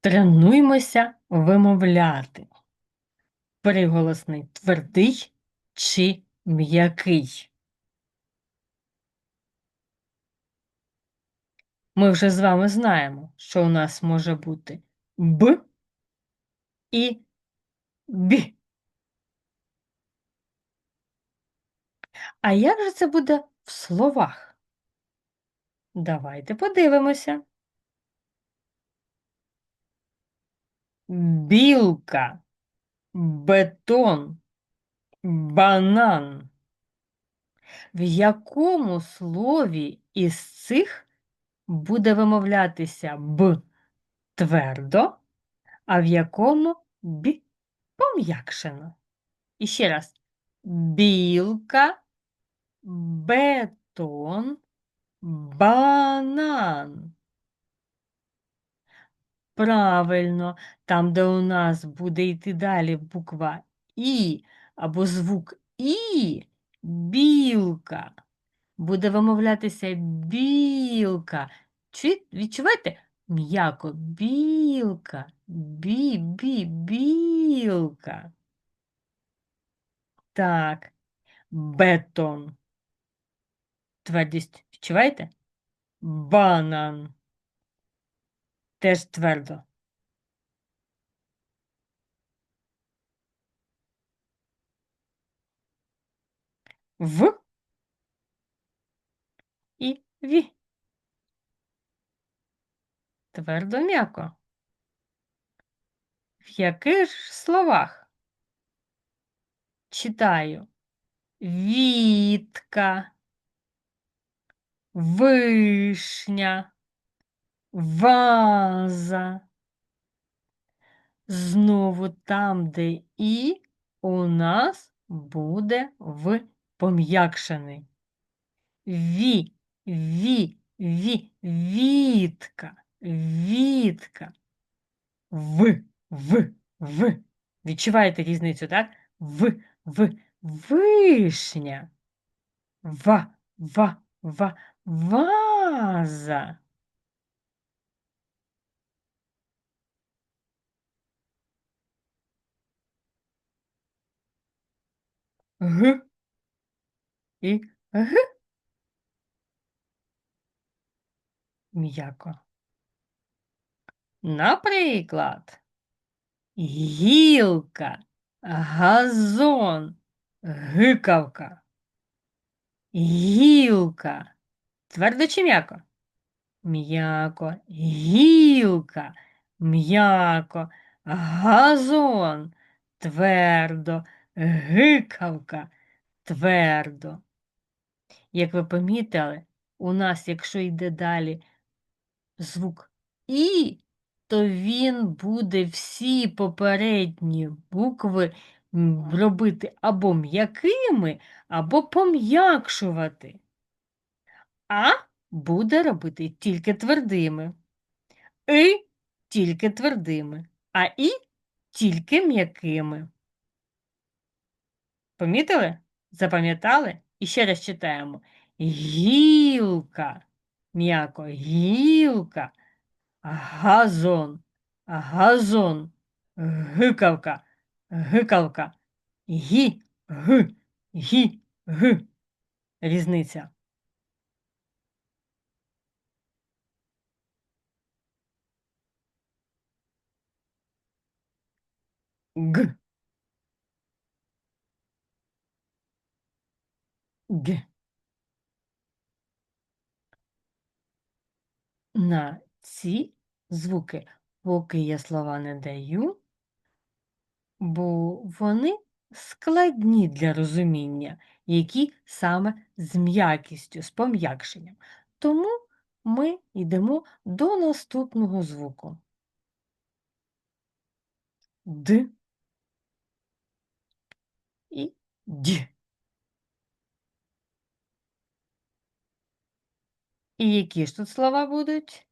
Тренуймося вимовляти. Приголосний твердий чи м'який. Ми вже з вами знаємо, що у нас може бути Б і Б. А як же це буде в словах? Давайте подивимося. Білка, бетон, банан. В якому слові із цих буде вимовлятися Б твердо, а в якому Б пом'якшено? І ще раз. Білка, бетон, банан. Правильно, там, де у нас буде йти далі буква І або звук І, білка. Буде вимовлятися білка. Чи відчуваєте? М'яко білка, бі, бі, білка. Так, бетон. Твердість відчуваєте? Банан. Теж твердо. В і ві. Твердо м'яко. В яких ж словах? Читаю. Вітка, вишня, ваза. Знову там, де і, у нас буде в пом'якшений. Ві, ві, ві, вітка, вітка. В, в, в. Відчуваєте різницю, так? В, в, вишня. Ва, ва, ва, ваза. Г і г. М'яко. Наприклад, гілка, газон, гикавка. Гілка. Твердо чи м'яко? М'яко. Гілка. М'яко. Газон. Твердо. Гикавка. Твердо. Як ви помітили, у нас, якщо йде далі звук І, то він буде всі попередні букви робити або м'якими, або пом'якшувати. А буде робити тільки твердими. И тільки твердими, а І тільки м'якими. Помітили? Запам'ятали? І ще раз читаємо. Гілка. М'яко, гілка, газон, газон, гикавка, гикавка, гі, г, гі, г. Різниця. Г. Г. На ці звуки, поки я слова не даю, бо вони складні для розуміння, які саме з м'якістю, з пом'якшенням. Тому ми йдемо до наступного звуку. Д і Д. І які ж тут слова будуть?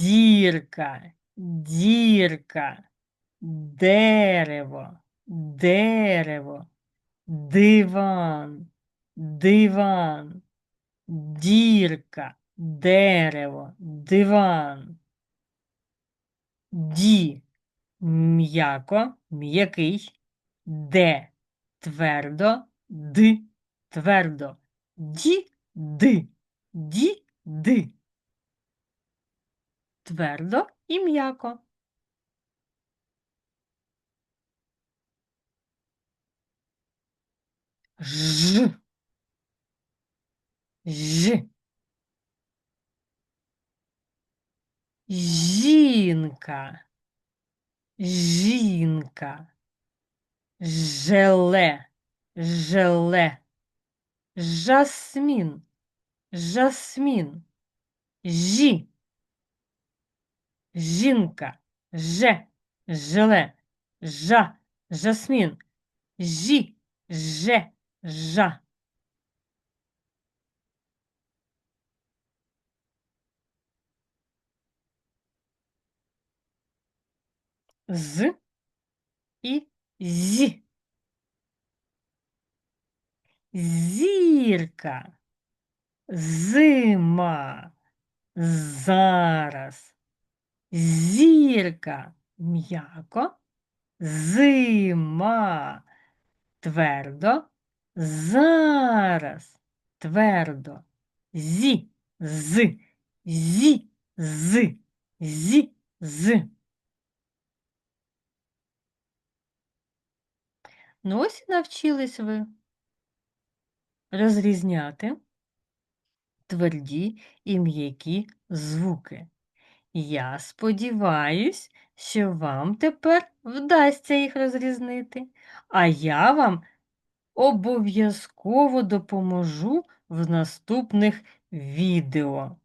Дірка, дірка, дерево, дерево, диван, диван, дірка, дерево, диван. ді м'яко, м'який, де твердо, д твердо, ді ди, ді ди. Твердо і м'яко. Ж. Ж. Жінка. Жінка. Желе. Желе. Жасмін. Жасмін. Жі. Жінка. Же. Желе. Жа. Жасмін. Жі. Же. Жа. З і зі. Зірка. Зима. Зараз. Зірка. М'яко. Зима. Твердо. Зараз. Твердо. Зі. З. Зі. З. Зі. З. Ну ось і навчились ви розрізняти тверді і м'які звуки. Я сподіваюсь, що вам тепер вдасться їх розрізнити, а я вам обов'язково допоможу в наступних відео.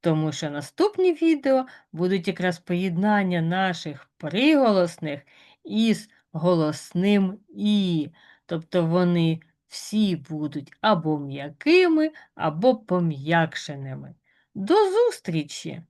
Тому що наступні відео будуть якраз поєднання наших приголосних із голосним І. Тобто вони всі будуть або м'якими, або пом'якшеними. До зустрічі!